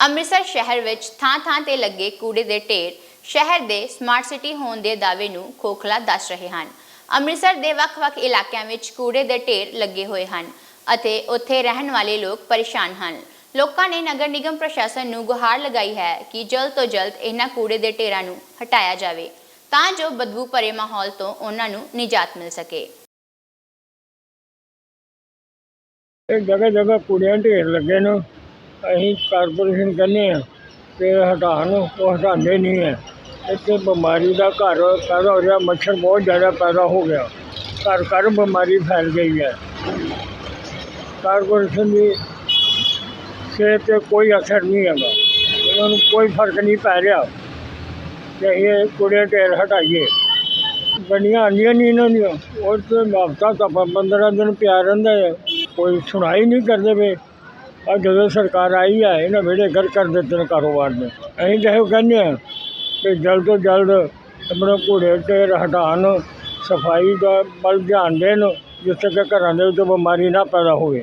ਅੰਮ੍ਰਿਤਸਰ ਸ਼ਹਿਰ ਵਿੱਚ ਥਾਂ-ਥਾਂ ਤੇ ਲੱਗੇ ਕੂੜੇ ਦੇ ਢੇਰ ਸ਼ਹਿਰ ਦੇ ਸਮਾਰਟ ਸਿਟੀ ਹੋਣ ਦੇ ਦਾਅਵੇ ਨੂੰ ਖੋਖਲਾ ਦੱਸ ਰਹੇ ਹਨ। ਅੰਮ੍ਰਿਤਸਰ ਦੇ ਵੱਖ-ਵੱਖ ਇਲਾਕਿਆਂ ਵਿੱਚ ਕੂੜੇ ਦੇ ਢੇਰ ਲੱਗੇ ਹੋਏ ਹਨ ਅਤੇ ਉੱਥੇ ਰਹਿਣ ਵਾਲੇ ਲੋਕ ਪਰੇਸ਼ਾਨ ਹਨ। ਲੋਕਾਂ ਨੇ ਨਗਰ ਨਿਗਮ ਪ੍ਰਸ਼ਾਸਨ ਨੂੰ ਗੁਹਾਰ ਲਗਾਈ ਹੈ ਕਿ ਜਲਦ ਤੋਂ ਜਲਦ ਇਹਨਾਂ ਕੂੜੇ ਦੇ ਢੇਰਾਂ ਨੂੰ ਹਟਾਇਆ ਜਾਵੇ, ਤਾਂ ਜੋ ਬਦਬੂ ਭਰੇ ਮਾਹੌਲ ਤੋਂ ਉਹਨਾਂ ਨੂੰ ਨਿਜਾਤ ਮਿਲ ਸਕੇ। ਇਹ ਜਗ੍ਹਾ ਜਗ੍ਹਾ ਕੂੜਿਆਂ ਦੇ ਢੇਰ ਲੱਗੇ ਨੇ। ਅਸੀਂ ਕਾਰਪੋਰੇਸ਼ਨ ਕਹਿੰਦੇ ਆ ਕਿ ਹਟਾਉਣ ਉਹ ਹਟਾਉਂਦੇ ਨਹੀਂ ਹੈ। ਇੱਥੇ ਬਿਮਾਰੀ ਦਾ ਘਰ ਪੈਦਾ ਹੋ ਰਿਹਾ, ਮੱਛਰ ਬਹੁਤ ਜ਼ਿਆਦਾ ਪੈਦਾ ਹੋ ਗਿਆ। ਘਰ ਘਰ ਬਿਮਾਰੀ ਫੈਲ ਗਈ ਹੈ। ਕਾਰਪੋਰੇਸ਼ਨ ਦੀ ਸਿਹਤ 'ਤੇ ਕੋਈ ਅਸਰ ਨਹੀਂ ਹੈਗਾ। ਉਹਨਾਂ ਨੂੰ ਕੋਈ ਫ਼ਰਕ ਨਹੀਂ ਪੈ ਰਿਹਾ ਕਿ ਇਹ ਕੂੜੇ ਢੇਰ ਹਟਾਈਏ। ਗੱਡੀਆਂ ਆਉਂਦੀਆਂ ਨਹੀਂ ਇਹਨਾਂ ਦੀਆਂ। ਉਹ ਤੇ ਹਫ਼ਤਾ ਤਾਂ 15 ਦਿਨ ਪਿਆ ਰਹਿੰਦਾ ਹੈ। ਕੋਈ ਸੁਣਾਈ ਨਹੀਂ ਕਰਦੇ ਵੇ ਆ ਜਦੋਂ ਸਰਕਾਰ ਆਈ ਹੈ ਇਹਨਾਂ ਵਿਹੜੇ ਗਰ ਕਰ ਦਿੱਤੇ ਨੇ ਕਾਰੋਬਾਰ ਨੇ ਅਸੀਂ ਤਾਂ ਇਹੋ ਕਹਿੰਦੇ ਹਾਂ ਕਿ ਜਲਦ ਤੋਂ ਜਲਦ ਆਪਣੇ ਘੋੜੇ 'ਤੇ ਹਟਾਉਣ, ਸਫ਼ਾਈ ਦਾ ਵੱਲ ਧਿਆਨ ਦੇਣ ਜਿਸ ਕਰਕੇ ਘਰਾਂ ਦੇ ਵਿੱਚ ਬਿਮਾਰੀ ਨਾ ਪੈਦਾ ਹੋਵੇ।